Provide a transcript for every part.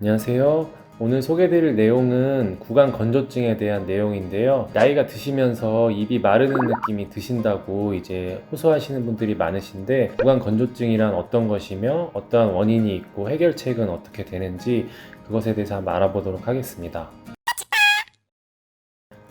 안녕하세요. 오늘 소개드릴 내용은 구강 건조증에 대한 내용인데요. 나이가 드시면서 입이 마르는 느낌이 드신다고 이제 호소하시는 분들이 많으신데 구강 건조증이란 어떤 것이며 어떠한 원인이 있고 해결책은 어떻게 되는지 그것에 대해서 한번 알아보도록 하겠습니다.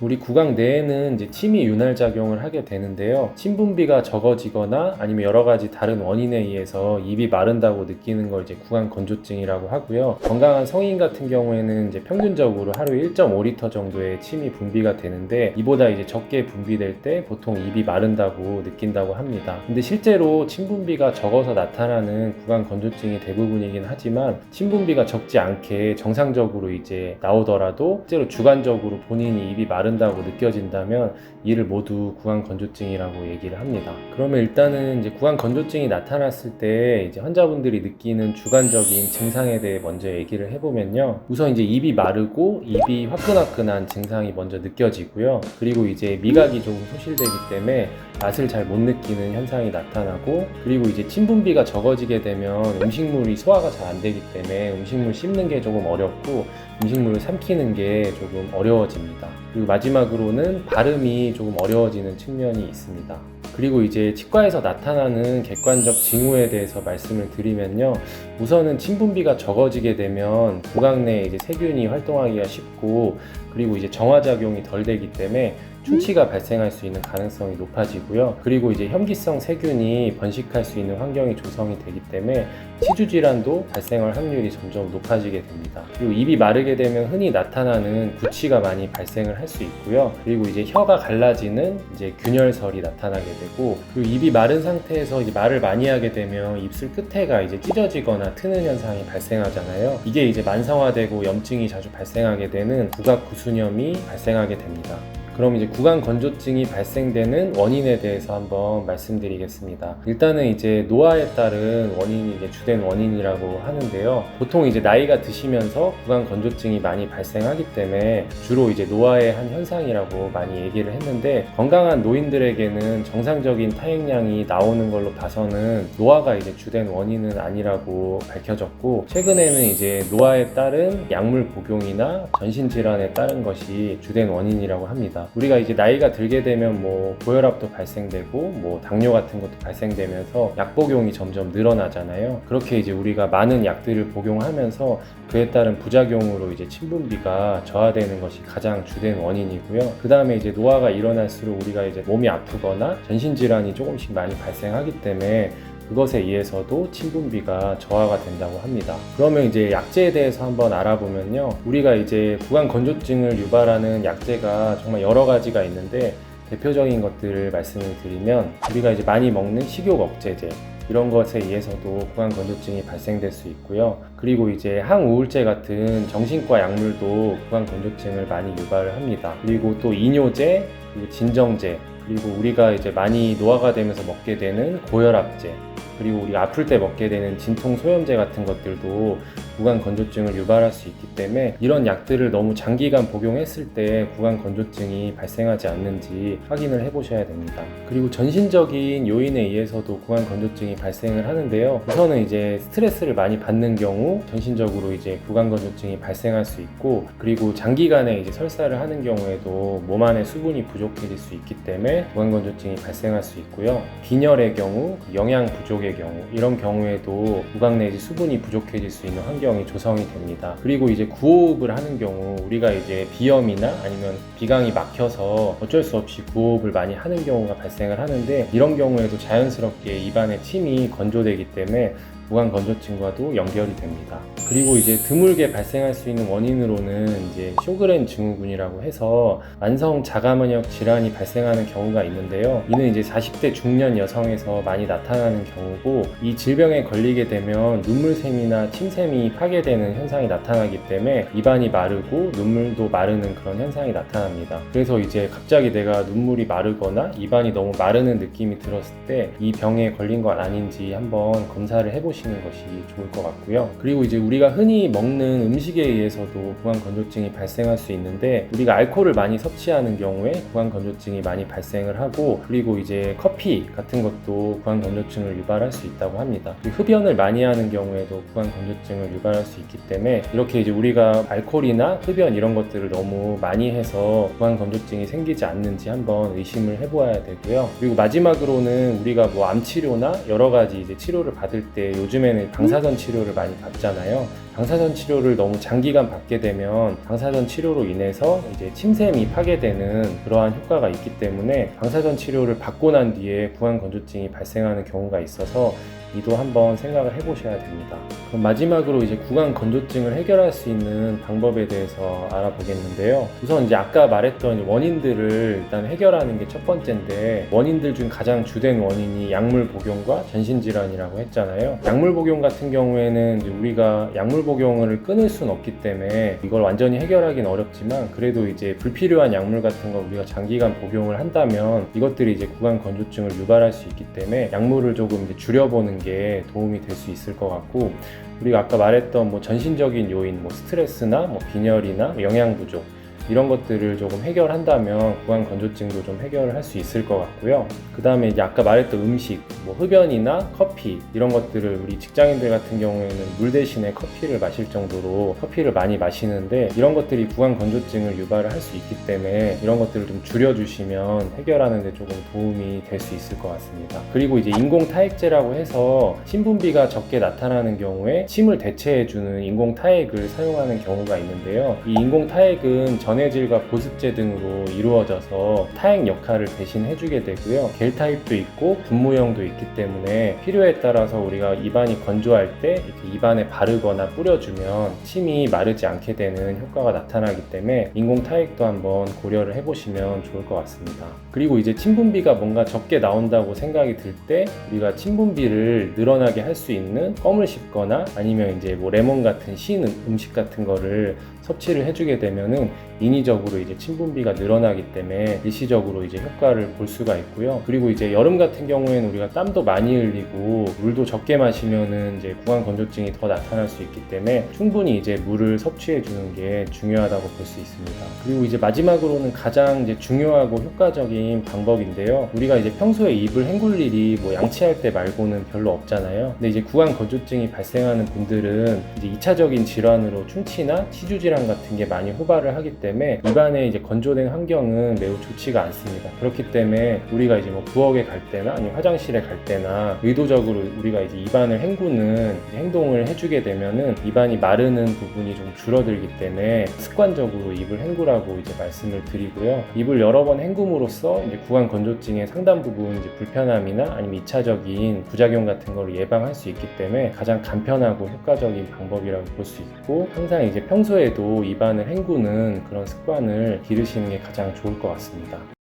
우리 구강 내에는 이제 침이 윤활 작용을 하게 되는데요. 침 분비가 적어지거나 아니면 여러 가지 다른 원인에 의해서 입이 마른다고 느끼는 걸 이제 구강 건조증이라고 하고요. 건강한 성인 같은 경우에는 이제 평균적으로 하루에 1.5리터 정도의 침이 분비가 되는데 이보다 이제 적게 분비될 때 보통 입이 마른다고 느낀다고 합니다. 근데 실제로 침 분비가 적어서 나타나는 구강 건조증이 대부분이긴 하지만 침 분비가 적지 않게 정상적으로 이제 나오더라도 실제로 주관적으로 본인이 입이 마른 마른다고 느껴진다면 이를 모두 구강 건조증이라고 얘기를 합니다. 그러면 일단은 이제 구강 건조증이 나타났을 때 이제 환자분들이 느끼는 주관적인 증상에 대해 먼저 얘기를 해보면요. 우선 이제 입이 마르고 입이 화끈화끈한 증상이 먼저 느껴지고요. 그리고 이제 미각이 조금 소실되기 때문에 맛을 잘 못 느끼는 현상이 나타나고 그리고 이제 침 분비가 적어지게 되면 음식물이 소화가 잘 안 되기 때문에 음식물 씹는 게 조금 어렵고 음식물을 삼키는 게 조금 어려워집니다. 그리고 마지막으로는 발음이 조금 어려워지는 측면이 있습니다. 그리고 이제 치과에서 나타나는 객관적 징후에 대해서 말씀을 드리면요. 우선은 침분비가 적어지게 되면 구강 내에 이제 세균이 활동하기가 쉽고 그리고 이제 정화작용이 덜 되기 때문에 충치가 발생할 수 있는 가능성이 높아지고요. 그리고 이제 현기성 세균이 번식할 수 있는 환경이 조성이 되기 때문에 치주 질환도 발생할 확률이 점점 높아지게 됩니다. 그리고 입이 마르게 되면 흔히 나타나는 구취가 많이 발생을 할 수 있고요. 그리고 이제 혀가 갈라지는 이제 균열설이 나타나게 되고 그리고 입이 마른 상태에서 이제 말을 많이 하게 되면 입술 끝에가 이제 찢어지거나 트는 현상이 발생하잖아요. 이게 이제 만성화되고 염증이 자주 발생하게 되는 구각 구수염이 발생하게 됩니다. 그럼 이제 구강 건조증이 발생되는 원인에 대해서 한번 말씀드리겠습니다. 일단은 이제 노화에 따른 원인이 이제 주된 원인이라고 하는데요. 보통 이제 나이가 드시면서 구강 건조증이 많이 발생하기 때문에 주로 이제 노화의 한 현상이라고 많이 얘기를 했는데 건강한 노인들에게는 정상적인 타액량이 나오는 걸로 봐서는 노화가 이제 주된 원인은 아니라고 밝혀졌고 최근에는 이제 노화에 따른 약물 복용이나 전신 질환에 따른 것이 주된 원인이라고 합니다. 우리가 이제 나이가 들게 되면 뭐 고혈압도 발생되고 뭐 당뇨 같은 것도 발생되면서 약 복용이 점점 늘어나잖아요. 그렇게 이제 우리가 많은 약들을 복용하면서 그에 따른 부작용으로 이제 침분비가 저하되는 것이 가장 주된 원인이고요. 그 다음에 이제 노화가 일어날수록 우리가 이제 몸이 아프거나 전신 질환이 조금씩 많이 발생하기 때문에 그것에 의해서도 침분비가 저하가 된다고 합니다. 그러면 이제 약제에 대해서 한번 알아보면요. 우리가 이제 구강 건조증을 유발하는 약제가 정말 여러 가지가 있는데 대표적인 것들을 말씀을 드리면 우리가 이제 많이 먹는 식욕 억제제 이런 것에 의해서도 구강 건조증이 발생될 수 있고요. 그리고 이제 항우울제 같은 정신과 약물도 구강 건조증을 많이 유발을 합니다. 그리고 또 이뇨제, 그리고 진정제, 그리고 우리가 이제 많이 노화가 되면서 먹게 되는 고혈압제, 그리고 우리가 아플 때 먹게 되는 진통 소염제 같은 것들도 구강 건조증을 유발할 수 있기 때문에 이런 약들을 너무 장기간 복용했을 때 구강 건조증이 발생하지 않는지 확인을 해보셔야 됩니다. 그리고 전신적인 요인에 의해서도 구강 건조증이 발생을 하는데요. 우선은 이제 스트레스를 많이 받는 경우 전신적으로 이제 구강 건조증이 발생할 수 있고 그리고 장기간에 이제 설사를 하는 경우에도 몸 안에 수분이 부족해질 수 있기 때문에 구강 건조증이 발생할 수 있고요. 빈혈의 경우, 영양 부족의 경우 이런 경우에도 구강 내지 수분이 부족해질 수 있는 환경 환경이 조성이 됩니다. 그리고 이제 구호흡을 하는 경우 우리가 이제 비염이나 아니면 비강이 막혀서 어쩔 수 없이 구호흡을 많이 하는 경우가 발생을 하는데 이런 경우에도 자연스럽게 입안에 침이 건조되기 때문에 구강 건조증과도 연결이 됩니다. 그리고 이제 드물게 발생할 수 있는 원인으로는 이제 쇼그렌 증후군이라고 해서 만성 자가면역 질환이 발생하는 경우가 있는데요. 이는 이제 40대 중년 여성에서 많이 나타나는 경우고 이 질병에 걸리게 되면 눈물샘이나 침샘이 파괴되는 현상이 나타나기 때문에 입안이 마르고 눈물도 마르는 그런 현상이 나타납니다. 그래서 이제 갑자기 내가 눈물이 마르거나 입안이 너무 마르는 느낌이 들었을 때 이 병에 걸린 건 아닌지 한번 검사를 해보시면 해보시는 것이 좋을 것 같고요. 그리고 이제 우리가 흔히 먹는 음식에 의해서도 구강 건조증이 발생할 수 있는데 우리가 알코올을 많이 섭취하는 경우에 구강 건조증이 많이 발생을 하고 그리고 이제 커피 같은 것도 구강 건조증을 유발할 수 있다고 합니다. 흡연을 많이 하는 경우에도 구강 건조증을 유발할 수 있기 때문에 이렇게 이제 우리가 알코올이나 흡연 이런 것들을 너무 많이 해서 구강 건조증이 생기지 않는지 한번 의심을 해보아야 되고요. 그리고 마지막으로는 우리가 뭐 암 치료나 여러 가지 이제 치료를 받을 때 요즘에는 방사선 치료를 많이 받잖아요. 방사선 치료를 너무 장기간 받게 되면 방사선 치료로 인해서 이제 침샘이 파괴되는 그러한 효과가 있기 때문에 방사선 치료를 받고 난 뒤에 구강 건조증이 발생하는 경우가 있어서 이도 한번 생각을 해보셔야 됩니다. 마지막으로 이제 구강 건조증을 해결할 수 있는 방법에 대해서 알아보겠는데요. 우선 이제 아까 말했던 원인들을 일단 해결하는 게 첫 번째인데 원인들 중 가장 주된 원인이 약물 복용과 전신 질환이라고 했잖아요. 약물 복용 같은 경우에는 우리가 약물 복용을 끊을 수는 없기 때문에 이걸 완전히 해결하기는 어렵지만 그래도 이제 불필요한 약물 같은 거 우리가 장기간 복용을 한다면 이것들이 이제 구강 건조증을 유발할 수 있기 때문에 약물을 조금 줄여보는 게 도움이 될 수 있을 것 같고 우리가 아까 말했던 뭐 전신적인 요인, 뭐 스트레스나 뭐 빈혈이나 영양 부족 이런 것들을 조금 해결한다면 구강 건조증도 좀 해결을 할 수 있을 것 같고요. 그 다음에 이제 아까 말했던 음식, 뭐 흡연이나 커피 이런 것들을 우리 직장인들 같은 경우에는 물 대신에 커피를 마실 정도로 커피를 많이 마시는데 이런 것들이 구강 건조증을 유발을 할 수 있기 때문에 이런 것들을 좀 줄여주시면 해결하는 데 조금 도움이 될 수 있을 것 같습니다. 그리고 이제 인공 타액제라고 해서 신분비가 적게 나타나는 경우에 침을 대체해주는 인공 타액을 사용하는 경우가 있는데요. 이 인공 타액은 전 해질과 보습제 등으로 이루어져서 타액 역할을 대신 해주게 되고요. 겔 타입도 있고 분무형도 있기 때문에 필요에 따라서 우리가 입안이 건조할 때 이렇게 입안에 바르거나 뿌려주면 침이 마르지 않게 되는 효과가 나타나기 때문에 인공 타액도 한번 고려를 해보시면 좋을 것 같습니다. 그리고 이제 침분비가 뭔가 적게 나온다고 생각이 들 때 우리가 침분비를 늘어나게 할 수 있는 껌을 씹거나 아니면 이제 뭐 레몬 같은 신 음- 음식 같은 거를 섭취를 해주게 되면은 인위적으로 이제 침분비가 늘어나기 때문에 일시적으로 이제 효과를 볼 수가 있고요. 그리고 이제 여름 같은 경우에는 우리가 땀도 많이 흘리고 물도 적게 마시면은 이제 구강 건조증이 더 나타날 수 있기 때문에 충분히 이제 물을 섭취해 주는 게 중요하다고 볼 수 있습니다. 그리고 이제 마지막으로는 가장 이제 중요하고 효과적인 방법인데요. 우리가 이제 평소에 입을 헹굴 일이 뭐 양치할 때 말고는 별로 없잖아요. 근데 이제 구강 건조증이 발생하는 분들은 이제 2차적인 질환으로 충치나 치주 질환 같은 게 많이 호발을 하기 때문에 입안에 이제 건조된 환경은 매우 좋지가 않습니다. 그렇기 때문에 우리가 이제 뭐 부엌에 갈 때나 아니면 화장실에 갈 때나 의도적으로 우리가 이제 입안을 헹구는 이제 행동을 해주게 되면은 입안이 마르는 부분이 좀 줄어들기 때문에 습관적으로 입을 헹구라고 이제 말씀을 드리고요. 입을 여러 번 헹굼으로써 이제 구강 건조증의 상당 부분 이제 불편함이나 아니면 2차적인 부작용 같은 걸 예방할 수 있기 때문에 가장 간편하고 효과적인 방법이라고 볼 수 있고 항상 이제 평소에 도 입안을 헹구는 그런 습관을 기르시는 게 가장 좋을 것 같습니다.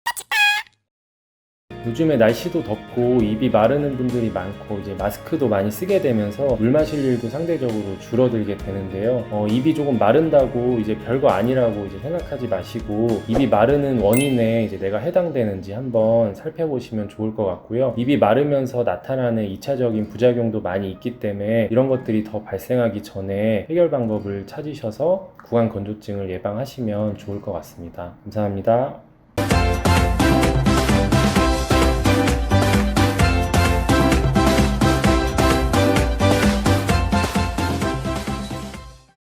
요즘에 날씨도 덥고 입이 마르는 분들이 많고 이제 마스크도 많이 쓰게 되면서 물 마실 일도 상대적으로 줄어들게 되는데요. 어, 입이 조금 마른다고 이제 별거 아니라고 이제 생각하지 마시고 입이 마르는 원인에 이제 내가 해당되는지 한번 살펴보시면 좋을 것 같고요. 입이 마르면서 나타나는 2차적인 부작용도 많이 있기 때문에 이런 것들이 더 발생하기 전에 해결 방법을 찾으셔서 구강 건조증을 예방하시면 좋을 것 같습니다. 감사합니다.